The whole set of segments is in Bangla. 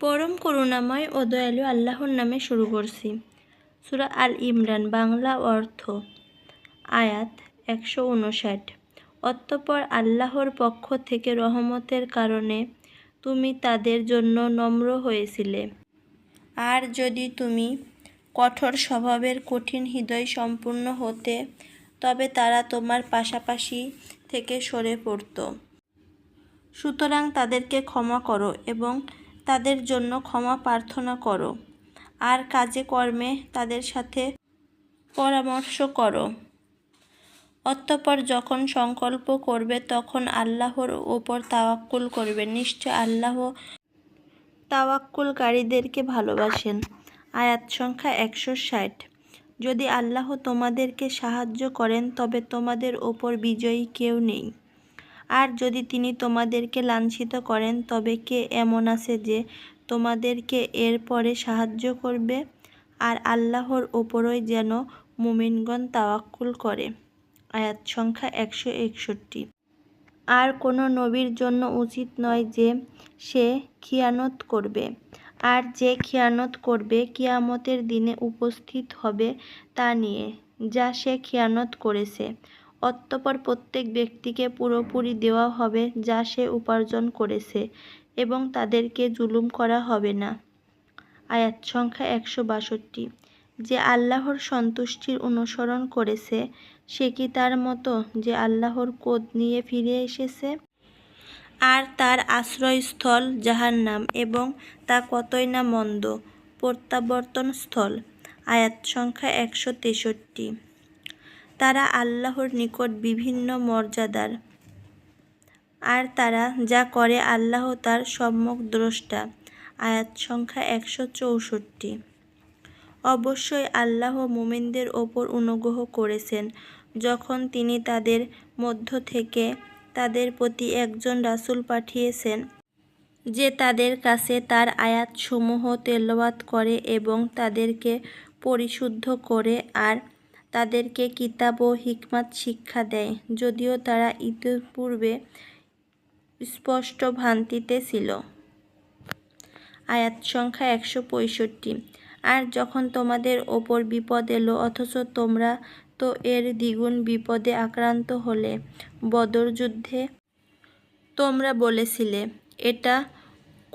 পরম করুণাময় ও দয়ালু আল্লাহর নামে শুরু করছি। সুরা আল ইমরান, বাংলা অর্থ, আয়াত একশো উনষাট। অতঃপর আল্লাহর পক্ষ থেকে রহমতের কারণে তুমি তাদের জন্য নম্র হয়েছিলে। আর যদি তুমি কঠোর স্বভাবের কঠিন হৃদয় সম্পূর্ণ হতে, তবে তারা তোমার পাশাপাশি থেকে সরে পড়ত। সুতরাং তাদেরকে ক্ষমা করো এবং তাদের জন্য ক্ষমা প্রার্থনা করো। আর কাজে কর্মে তাদের সাথে পরামর্শ করো। অতঃপর যখন সংকল্প করবে, তখন আল্লাহর ওপর তাওয়াক্কুল করবে। নিশ্চয় আল্লাহ তাওয়াক্কুলকারীদেরকে ভালোবাসেন। আয়াত সংখ্যা একশো ষাট। যদি আল্লাহ তোমাদেরকে সাহায্য করেন, তবে তোমাদের ওপর বিজয়ী কেউ নেই। আর যদি তিনি তোমাদেরকে লাঞ্ছিত করেন, তবে কে এমন আছে যে তোমাদেরকে এর পরে সাহায্য করবে? আর আল্লাহর ওপরই যেন মুমিনগণ তাওয়াক্কুল করে। আয়াত সংখ্যা একশো একষট্টি। আর কোনো নবীর জন্য উচিত নয় যে সে খিয়ানত করবে। আর যে খিয়ানত করবে, কিয়ামতের দিনে উপস্থিত হবে তা নিয়ে, যা সে খিয়ানত করেছে। অতঃপর প্রত্যেক ব্যক্তিকে পুরোপুরি দেওয়া হবে যা সে উপার্জন করেছে এবং তাদেরকে জুলুম করা হবে না। আয়াত সংখ্যা একশো বাষট্টি। যে আল্লাহর সন্তুষ্টির অনুসরণ করেছে, সে কি তার মতো যে আল্লাহর কোদ নিয়ে ফিরে এসেছে? আর তার আশ্রয়স্থল যাহার নাম এবং তা কতই না মন্দ প্রত্যাবর্তন স্থল আয়াত সংখ্যা একশো তেষট্টি। তারা আল্লাহর নিকট বিভিন্ন মর্যাদার। আর তারা যা করে আল্লাহ তার সম্যক দ্রষ্টা। আয়াত সংখ্যা একশো চৌষট্টি। অবশ্যই আল্লাহ মোমিনদের ওপর অনুগ্রহ করেছেন। যখন তিনি তাদের মধ্য থেকে তাদের প্রতি একজন রাসূল পাঠিয়েছেন যে তাদের কাছে তার আয়াতসমূহ তেলাওয়াত করে এবং তাদেরকে পরিশুদ্ধ করে আর তাদেরকে কিতাব ও হিকমাত শিক্ষা দেয়, যদিও তারা ইতিপূর্বে স্পষ্ট ভ্রান্তিতে ছিল। আয়াত সংখ্যা একশো পঁয়ষট্টি। আর যখন তোমাদের ওপর বিপদ এলো, অথচ তোমরা তো এর দ্বিগুণ বিপদে আক্রান্ত হলে, বদর যুদ্ধে তোমরা বলেছিলে, এটা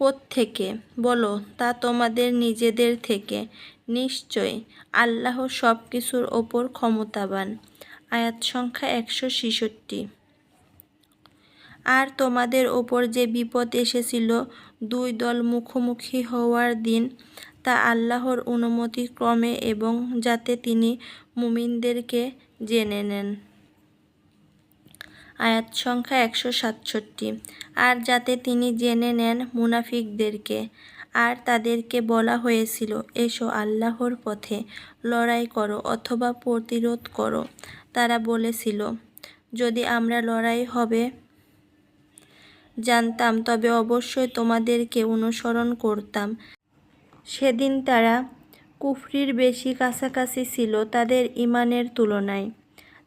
থেকে বলো, তা তোমাদের নিজেদের থেকে। নিশ্চয়, আল্লাহ সব কিছুর ওপর ক্ষমতাবান। আয়াত সংখ্যা একশো ছেষট্টি। আর তোমাদের ওপর যে বিপদ এসেছিল, দুই দল মুখোমুখি হওয়ার দিন, তা আল্লাহর অনুমতি ক্রমে এবং যাতে তিনি মুমিনদেরকে জেনে নেন। আয়াত সংখ্যা একশো সাতষট্টি। আর যাতে তিনি জেনে নেন মুনাফিকদেরকে, আর তাদেরকে বলা হয়েছিল, এসো আল্লাহর পথে, লড়াই করো অথবা প্রতিরোধ করো। তারা বলেছিল, যদি আমরা লড়াই হবে, জানতাম, তবে অবশ্যই তোমাদেরকে অনুসরণ করতাম। সেদিন তারা কুফরির বেশি কাছাকাছি ছিল তাদের ইমানের তুলনায়।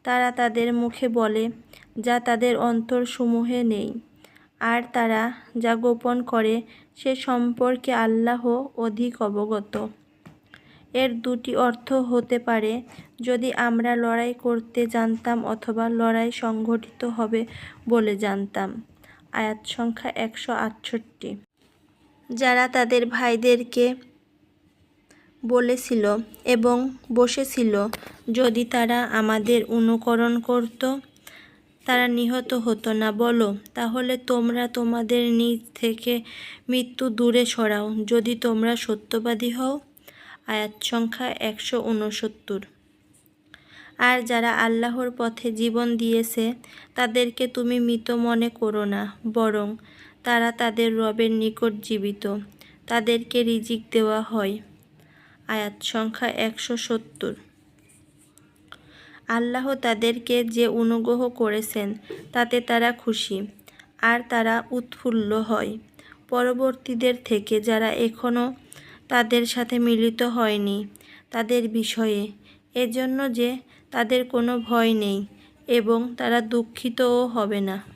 তারা তাদের মুখে বলে, যা তাদের অন্তরসমূহে নেই। আর তারা যা গোপন করে, সে সম্পর্কে আল্লাহ অধিক অবগত। এর দুটি অর্থ হতে পারে, যদি আমরা লড়াই করতে জানতাম অথবা লড়াই সংঘটিত হবে বলে জানতাম। আয়াত সংখ্যা একশো আটষট্টি। যারা তাদের ভাইদেরকে বলেছিল এবং বসেছিল যদি তারা আমাদের অনুকরণ করত, তারা নিহত হতো না। বলো, তাহলে তোমরা তোমাদের নিজ থেকে মৃত্যু দূরে সরাও। যদি তোমরা সত্যবাদী হও, আয়াত সংখ্যা একশো উনসত্তর আর যারা আল্লাহর পথে জীবন দিয়েছে, তাদেরকে তুমি মৃত মনে করো না, বরং তারা তাদের রবের নিকট জীবিত। তাদেরকে রিজিক দেওয়া হয়। আয়াত সংখ্যা একশো সত্তর। আল্লাহ তাদেরকে যে অনুগ্রহ করেছেন, তাতে তারা খুশি, আর তারা উৎফুল্ল হয়। পরবর্তীদের থেকে যারা এখনও তাদের সাথে মিলিত হয়নি তাদের বিষয়ে, এজন্য যে তাদের কোনো ভয় নেই এবং তারা দুঃখিতও হবে না।